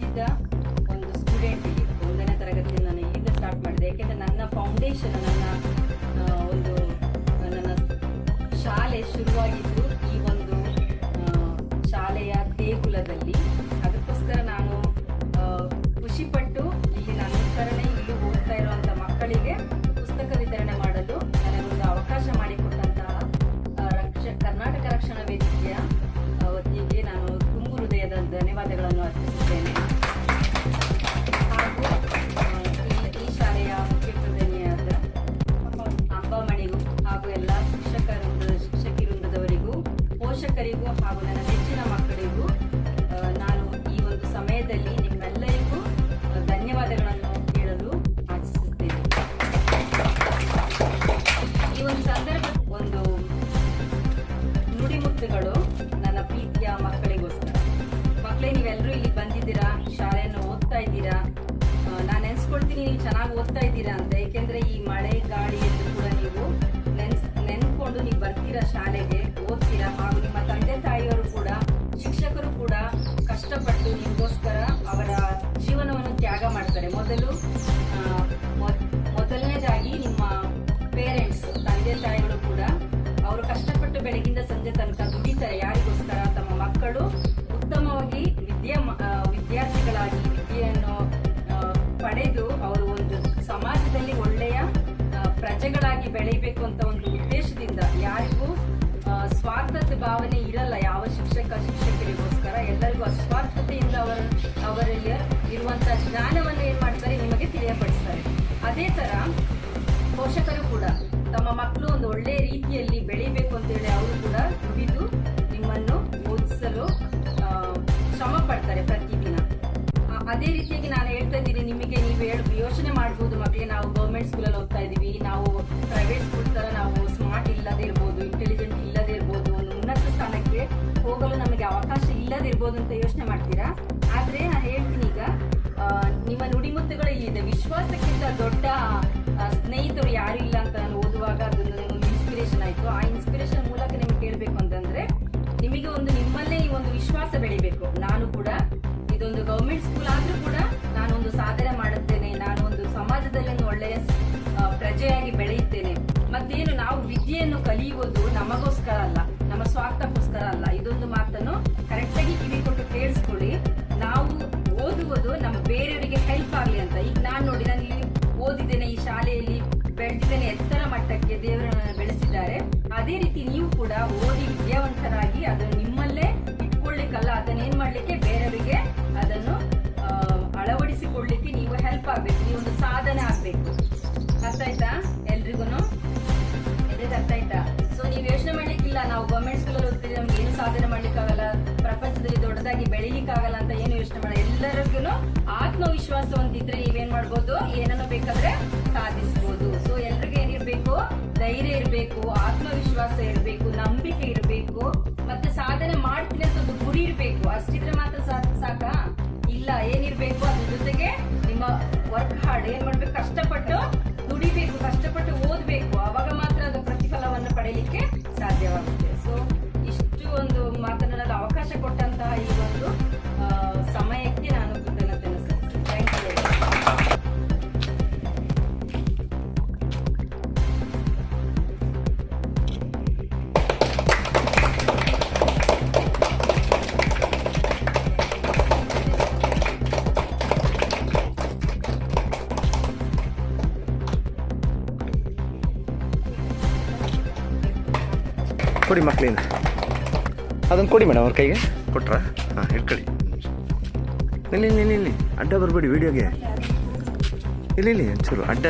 candidat ಪೋಷಕರಿಗೂ ಹಾಗೂ ನನ್ನ ನೆಚ್ಚಿನ ಮಕ್ಕಳಿಗೂ ನಾನು ಈ ಒಂದು ಸಮಯದಲ್ಲಿ ನಿಮ್ಮೆಲ್ಲರಿಗೂ ಧನ್ಯವಾದಗಳನ್ನು ಹೇಳಲು ಆಶಿಸುತ್ತೇನೆ. ಈ ಒಂದು ಸಂದರ್ಭ, ಒಂದು ನುಡಿಮುತ್ತುಗಳು ನನ್ನ ಪ್ರೀತಿಯ ಮಕ್ಕಳಿಗೋಸ್ಕರ. ಮಕ್ಕಳೇ ನೀವೆಲ್ಲರೂ ಇಲ್ಲಿ ಬಂದಿದ್ದೀರಾ? ಶಾಲೆಯನ್ನು ಓದ್ತಾ ಇದ್ದೀರಾ? ನಾನು ನೆನೆಸ್ಕೊಳ್ತೀನಿ ಚೆನ್ನಾಗಿ ಓದ್ತಾ ಇದ್ದೀರಾ ಅಂತ. ಏಕೆಂದ್ರೆ ಈ ಮಳೆ ಗಾಳಿಯಲ್ಲೂ ಪ್ರಜೆಗಳಾಗಿ ಬೆಳೀಬೇಕು ಅಂತ ಒಂದು ಉದ್ದೇಶದಿಂದ ಯಾರಿಗೂ ಸ್ವಾರ್ಥದ ಭಾವನೆ ಇರಲ್ಲ ಯಾವ ಶಿಕ್ಷಕ ಶಿಕ್ಷಕರಿಗೋಸ್ಕರ. ಎಲ್ಲರಿಗೂ ಅಸ್ವಾರ್ಥತೆಯಿಂದ ಅವರ ಅವರಲ್ಲಿ ಇರುವಂತಹ ಜ್ಞಾನವನ್ನು ಏನ್ ಮಾಡ್ತಾರೆ ನಿಮಗೆ ತಿಳಿಯಪಡಿಸ್ತಾರೆ. ಅದೇ ತರ ಪೋಷಕರು ಕೂಡ ತಮ್ಮ ಮಕ್ಕಳು ಒಂದು ಒಳ್ಳೆ ರೀತಿಯಲ್ಲಿ ಬೆಳಿಬೇಕು ಅಂತೇಳಿ ಅವರು ಕೂಡ ದುಡಿದು ನಿಮ್ಮನ್ನು ಓದಿಸಲು ಶ್ರಮ ಪಡ್ತಾರೆ ಪ್ರತಿದಿನ. ಆ, ಅದೇ ರೀತಿಯಾಗಿ ನಾನು ಹೇಳ್ತಾ ಇದ್ದೀನಿ, ನಿಮಗೆ ನೀವು ಹೇಳ ಯೋಚನೆ ಮಾಡ್ಬೋದು ಮಕ್ಕಳಿಗೆ ನಾವು ಗೌರ್ಮೆಂಟ್ ಸ್ಕೂಲಲ್ಲಿ ಹೋಗ್ತಾ ಇದ್ದೀವಿ, ನಾವು ಪ್ರೈವೇಟ್ ಸ್ಕೂಲ್ ಥರ ನಾವು ಸ್ಮಾರ್ಟ್ ಇಲ್ಲದೇ ಇರ್ಬೋದು ಇಂಟೆಲಿಜೆಂಟ್ ಇಲ್ಲದೆ ಇರ್ಬೋದು, ಒಂದು ಉನ್ನತ ಸ್ಥಾನಕ್ಕೆ ಹೋಗಲು ನಮಗೆ ಅವಕಾಶ ಇಲ್ಲದಿರ್ಬೋದು ಅಂತ ಯೋಚನೆ ಮಾಡ್ತೀರಾ? ಆದರೆ ನಾನು ಹೇಳ್ತೀನಿ ಈಗ ನಿಮ್ಮ ನುಡಿಮುತ್ತುಗಳು ಇದೆ ವಿಶ್ವಾಸಕ್ಕಿಂತ ದೊಡ್ಡ ಸ್ನೇಹಿತರು ಯಾರು ಇಲ್ಲ ಅಂತ ನಾನು ಓದುವಾಗ ಅದೊಂದು ಒಂದು ಇನ್ಸ್ಪಿರೇಷನ್ ಆಯಿತು. ಆ ಇನ್ಸ್ಪಿರೇಷನ್ ಮೂಲಕ ನಿಮ್ಗೆ ಕೇಳಬೇಕು ಅಂತಂದರೆ, ನಿಮಗೆ ಒಂದು ನಿಮ್ಮಲ್ಲೇ ಈ ಒಂದು ವಿಶ್ವಾಸ ಬೆಳಿಬೇಕು. ನಾನು ನಮಗೋಸ್ಕರ ಅಲ್ಲ, ನಮ್ಮ ಸ್ವಾರ್ಥಕ್ಕೋಸ್ಕರ ಅಲ್ಲ, ಇದೊಂದು ಮಾತನ್ನು ಕರೆಕ್ಟಾಗಿ ಕಿವಿ ಕೊಟ್ಟು ಕೇಳಿಸ್ಕೊಳ್ಳಿ. ನಾವು ಓದುವುದು ನಮ್ಮ ಬೇರೆಯವರಿಗೆ ಹೆಲ್ಪ್ ಆಗಲಿ ಅಂತ. ಈಗ ನಾನು ನೋಡಿ, ನಾನು ಇಲ್ಲಿ ಓದಿದ್ದೇನೆ, ಈ ಶಾಲೆಯಲ್ಲಿ ಬೆಳೆದಿದ್ದೇನೆ, ಎತ್ತರ ಮಟ್ಟಕ್ಕೆ ದೇವರನ್ನು ಬೆಳೆಸಿದ್ದಾರೆ. ಅದೇ ರೀತಿ ನೀವು ಕೂಡ ಓದಿ ವಿದ್ಯಾವಂತರಾಗಿ ಅದನ್ನು ನಿಮ್ಮಲ್ಲೇ ಇಟ್ಕೊಳ್ಳಿಕ್ಕಲ್ಲ, ಅದನ್ನೇನ್ ಮಾಡ್ಲಿಕ್ಕೆ ಬೇರೆಯವರಿಗೆ ಅದನ್ನು ಅಳವಡಿಸಿಕೊಳ್ಳಿಕ್ಕೆ ನೀವು ಹೆಲ್ಪ್ ಆಗ್ಬೇಕು. ದೊಡ್ಡದಾಗಿ ಬೆಳಿಲಿಕ್ಕಾಗಲ್ಲ ಅಂತ ಏನು ಯೋಚನೆ ಮಾಡ ಎಲ್ಲರಿಗೂ ಆತ್ಮವಿಶ್ವಾಸ ಒಂದಿದ್ರೆ ನೀವೇನ್ ಮಾಡ್ಬೋದು? ಏನನ್ನ ಬೇಕಾದ್ರೆ ಸಾಧಿಸ್ಬೋದು. ಸೊ ಎಲ್ರಿಗೂ ಏನಿರ್ಬೇಕು? ಧೈರ್ಯ ಇರಬೇಕು, ಆತ್ಮವಿಶ್ವಾಸ ಇರಬೇಕು. ಕೊಡಿ ಮಕ್ಕಳಿಂದ ಅದನ್ನು ಕೊಡಿ ಮೇಡಮ್ ಅವ್ರ ಕೈಗೆ. ಕೊಟ್ರಾ? ಹಾಂ, ಹಿಡ್ಕೊಳ್ಳಿ. ನಿಲ್ಲಿ ನಿಲ್ಲಿ ನಿಲ್ಲಿ. ಅಡ್ಡ ಬರಬೇಡಿ ವಿಡಿಯೋಗೆ ಇಲ್ಲಿ ಇಲ್ಲಿ, ಒಂಚೂರು ಅಡ್ಡ.